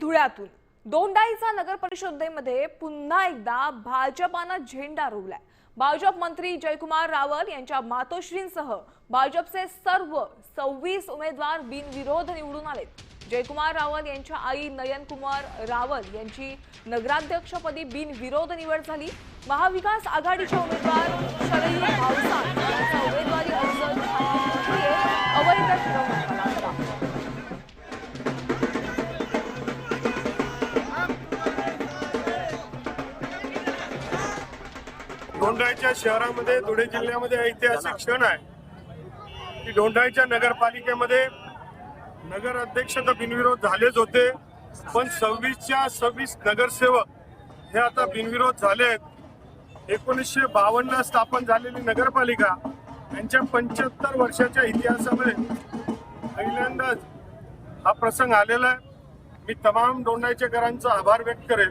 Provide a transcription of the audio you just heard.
धुळ्यातून दोंडाईचा नगर परिषदेमध्ये पुन्हा एकदा भाजपानं झेंडा रोवलाय. भाजप मंत्री जयकुमार रावल यांच्या मातोश्रींसह भाजपचे सर्व सव्वीस उमेदवार बिनविरोध निवडून आलेत. जयकुमार रावल यांच्या आई नयनकुमार रावल यांची नगराध्यक्षपदी बिनविरोध निवड झाली. महाविकास आघाडीच्या उमेदवार शरयू दोंडाईच्या शहरामध्ये धुळे जिल्ह्यामध्ये ऐतिहासिक क्षण आहे. की दोंडाईच्या नगरपालिकेमध्ये नगर अध्यक्ष तर बिनविरोध झालेच होते. पण सव्वीसच्या सव्वीस नगरसेवक हे आता बिनविरोध झाले आहेत. एकोणीसशे बावन्न स्थापन झालेली नगरपालिका यांच्या पंच्याहत्तर वर्षाच्या इतिहासामध्ये पहिल्यांदाच हा प्रसंग आलेला आहे. मी तमाम दोंडाईचेकरांचा आभार व्यक्त करेन